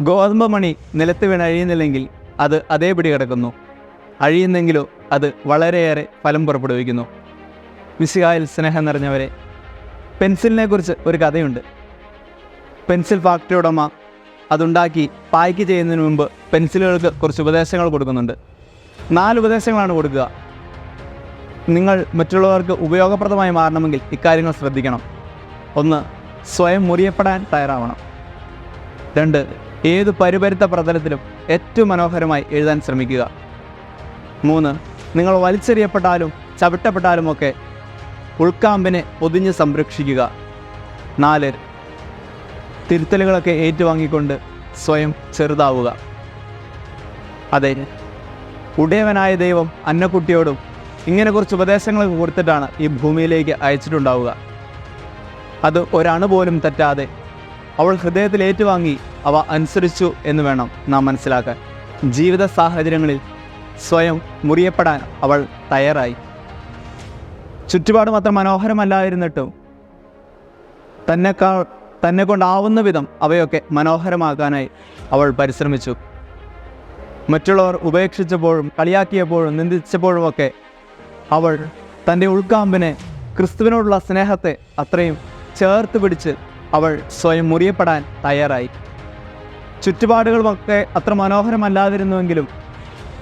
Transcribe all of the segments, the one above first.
ഗോതമ്പ് മണി നിലത്ത് വീണ് അഴിയുന്നില്ലെങ്കിൽ അത് അതേപടി കിടക്കുന്നു. അഴിയുന്നെങ്കിലോ അത് വളരെയേറെ ഫലം പുറപ്പെടുവിക്കുന്നു. മിസ്സിഹായിൽ സ്നേഹം നിറഞ്ഞവരെ പെൻസിലിനെ കുറിച്ച് ഒരു കഥയുണ്ട്. പെൻസിൽ ഫാക്ടറി ഉടമ അതുണ്ടാക്കി പായ്ക്ക് ചെയ്യുന്നതിന് മുമ്പ് പെൻസിലുകൾക്ക് കുറച്ച് ഉപദേശങ്ങൾ കൊടുക്കുന്നുണ്ട്. നാല് ഉപദേശങ്ങളാണ് കൊടുക്കുക. നിങ്ങൾ മറ്റുള്ളവർക്ക് ഉപയോഗപ്രദമായി മാറണമെങ്കിൽ ഇക്കാര്യങ്ങൾ ശ്രദ്ധിക്കണം. ഒന്ന് സ്വയം മുറിയപ്പെടാൻ തയ്യാറാവണം. രണ്ട് ഏത് പരിപരുത്ത പ്രതലത്തിലും ഏറ്റവും മനോഹരമായി എഴുതാൻ ശ്രമിക്കുക. മൂന്ന് നിങ്ങൾ വലിച്ചെറിയപ്പെട്ടാലും ചവിട്ടപ്പെട്ടാലുമൊക്കെ ഉൾക്കാമ്പിനെ പൊതിഞ്ഞ് സംരക്ഷിക്കുക. നാല് തിരുത്തലുകളൊക്കെ ഏറ്റുവാങ്ങിക്കൊണ്ട് സ്വയം ചെറുതാവുക. അതെ ഉടയവനായ ദൈവം അന്നക്കുട്ടിയോടും ഇങ്ങനെ കുറച്ച് ഉപദേശങ്ങളൊക്കെ കൊടുത്തിട്ടാണ് ഈ ഭൂമിയിലേക്ക് അയച്ചിട്ടുണ്ടാവുക. അത് ഒരണു പോലും തെറ്റാതെ അവൾ ഹൃദയത്തിൽ ഏറ്റുവാങ്ങി അവ അനുസരിച്ചു എന്ന് വേണം നാം മനസ്സിലാക്കാൻ. ജീവിത സാഹചര്യങ്ങളിൽ സ്വയം മുറിയപ്പെടാൻ അവൾ തയ്യാറായി. ചുറ്റുപാടും അത്ര മനോഹരമല്ലായിരുന്നിട്ടും തന്നെക്കാൾ തന്നെ കൊണ്ടാവുന്ന വിധം അവയൊക്കെ മനോഹരമാക്കാനായി അവൾ പരിശ്രമിച്ചു. മറ്റുള്ളവർ ഉപേക്ഷിച്ചപ്പോഴും കളിയാക്കിയപ്പോഴും നിന്ദിച്ചപ്പോഴുമൊക്കെ അവൾ തന്റെ ഉൾക്കാമ്പിനെ ക്രിസ്തുവിനോടുള്ള സ്നേഹത്തെ അത്രയും ചേർത്ത് പിടിച്ച് അവൾ സ്വയം മുറിയപ്പെടാൻ തയ്യാറായി. ചുറ്റുപാടുകളുമൊക്കെ അത്ര മനോഹരമല്ലാതിരുന്നുവെങ്കിലും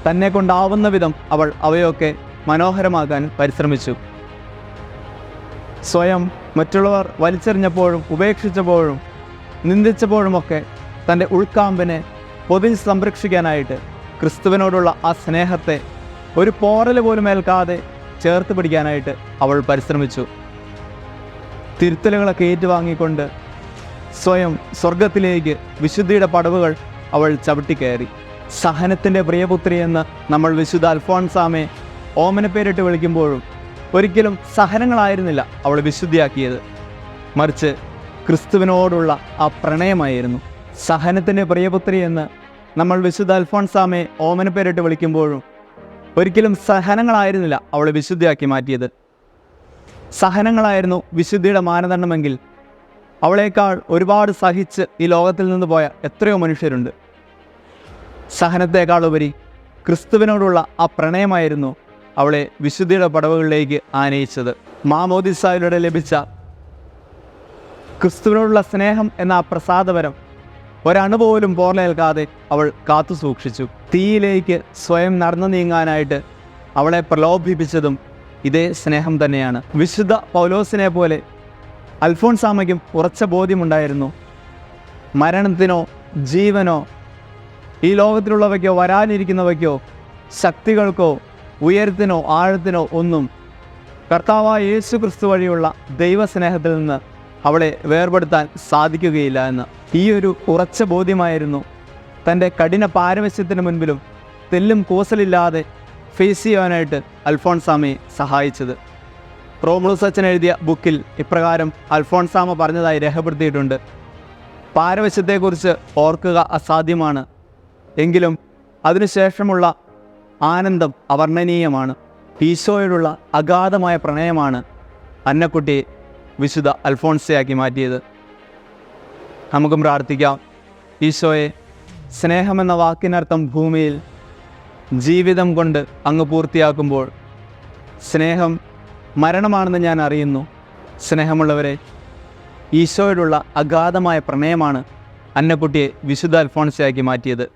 തന്നെ കൊണ്ടാവുന്ന വിധം അവൾ അവയൊക്കെ മനോഹരമാക്കാൻ പരിശ്രമിച്ചു. സ്വയം മറ്റുള്ളവർ വലിച്ചെറിഞ്ഞപ്പോഴും ഉപേക്ഷിച്ചപ്പോഴും നിന്ദിച്ചപ്പോഴുമൊക്കെ തന്റെ ഉൾക്കാമ്പിനെ പൊതിൽ സംരക്ഷിക്കാനായിട്ട് ക്രിസ്തുവിനോടുള്ള ആ സ്നേഹത്തെ ഒരു പോറൽ പോലും ഏൽക്കാതെ ചേർത്ത് പിടിക്കാനായിട്ട് അവൾ പരിശ്രമിച്ചു. തിരുത്തലുകളൊക്കെ ഏറ്റുവാങ്ങിക്കൊണ്ട് സ്വയം സ്വർഗത്തിലേക്ക് വിശുദ്ധിയുടെ പടവുകൾ അവൾ ചവിട്ടിക്കയറി സഹനത്തിന്റെ പ്രിയപുത്രി എന്ന് നമ്മൾ വിശുദ്ധ അൽഫോൺസാമെ ഓമന പേരിട്ട് വിളിക്കുമ്പോഴും ഒരിക്കലും സഹനങ്ങളായിരുന്നില്ല അവൾ വിശുദ്ധിയാക്കിയത്. മറിച്ച് ക്രിസ്തുവിനോടുള്ള ആ പ്രണയമായിരുന്നു. സഹനത്തിന്റെ പ്രിയപുത്രി എന്ന് നമ്മൾ വിശുദ്ധ അൽഫോൺസാമെ ഓമന പേരിട്ട് വിളിക്കുമ്പോഴും ഒരിക്കലും സഹനങ്ങളായിരുന്നില്ല അവളെ വിശുദ്ധിയാക്കി മാറ്റിയത്. സഹനങ്ങളായിരുന്നു വിശുദ്ധിയുടെ മാനദണ്ഡമെങ്കിൽ അവളേക്കാൾ ഒരുപാട് സഹിച്ച് ഈ ലോകത്തിൽ നിന്ന് പോയ എത്രയോ മനുഷ്യരുണ്ട്. സഹനത്തേക്കാൾ ഉപരി ക്രിസ്തുവിനോടുള്ള ആ പ്രണയമായിരുന്നു അവളെ വിശുദ്ധിയുടെ പടവുകളിലേക്ക് ആനയിച്ചത്. മാമോദിസായിലൂടെ ലഭിച്ച ക്രിസ്തുവിനോടുള്ള സ്നേഹം എന്ന ആ പ്രസാദപരം ഒരണുപോലും പോർലേൽക്കാതെ അവൾ കാത്തു സൂക്ഷിച്ചു. തീയിലേക്ക് സ്വയം നടന്നു നീങ്ങാനായിട്ട് അവളെ പ്രലോഭിപ്പിച്ചതും ഇതേ സ്നേഹം തന്നെയാണ്. വിശുദ്ധ പൗലോസിനെ പോലെ അൽഫോൺസാമയ്ക്കും ഉറച്ച ബോധ്യമുണ്ടായിരുന്നു. മരണത്തിനോ ജീവനോ ഈ ലോകത്തിലുള്ളവയ്ക്കോ വരാനിരിക്കുന്നവയ്ക്കോ ശക്തികൾക്കോ ഉയരത്തിനോ ആഴത്തിനോ ഒന്നും കർത്താവായ യേശു ക്രിസ്തു വഴിയുള്ള ദൈവസ്നേഹത്തിൽ നിന്ന് അവളെ വേർപെടുത്താൻ സാധിക്കുകയില്ല എന്ന്. ഈ ഒരു ഉറച്ച ബോധ്യമായിരുന്നു. തന്റെ കഠിന പാരവശ്യത്തിന് മുൻപിലും തെല്ലും കൂസലില്ലാതെ ഫേസ് ചെയ്യാനായിട്ട് അൽഫോൺസാമയെ സഹായിച്ചത്. റോമുളൂസ് സച്ചൻ എഴുതിയ ബുക്കിൽ ഇപ്രകാരം അൽഫോൺസാമ പറഞ്ഞതായി രേഖപ്പെടുത്തിയിട്ടുണ്ട്. പാരവശ്യത്തെക്കുറിച്ച് ഓർക്കുക അസാധ്യമാണ്. എങ്കിലും അതിനുശേഷമുള്ള ആനന്ദം അവർണനീയമാണ്. ഈശോയോടുള്ള അഗാധമായ പ്രണയമാണ് അന്നക്കുട്ടിയെ വിശുദ്ധ അൽഫോൺസയാക്കി മാറ്റിയത്. നമുക്കും പ്രാർത്ഥിക്കാം. ഈശോയെ സ്നേഹമെന്ന വാക്കിനർത്ഥം ഭൂമിയിൽ ജീവിതം കൊണ്ട് അങ്ങ് പൂർത്തിയാക്കുമ്പോൾ സ്നേഹം മരണമാണെന്ന് ഞാൻ അറിയുന്നു. സ്നേഹമുള്ളവരെ ഈശോയോടുള്ള അഗാധമായ പ്രണയമാണ് അന്നക്കുട്ടിയെ വിശുദ്ധ അൽഫോൺസയാക്കി മാറ്റിയത്.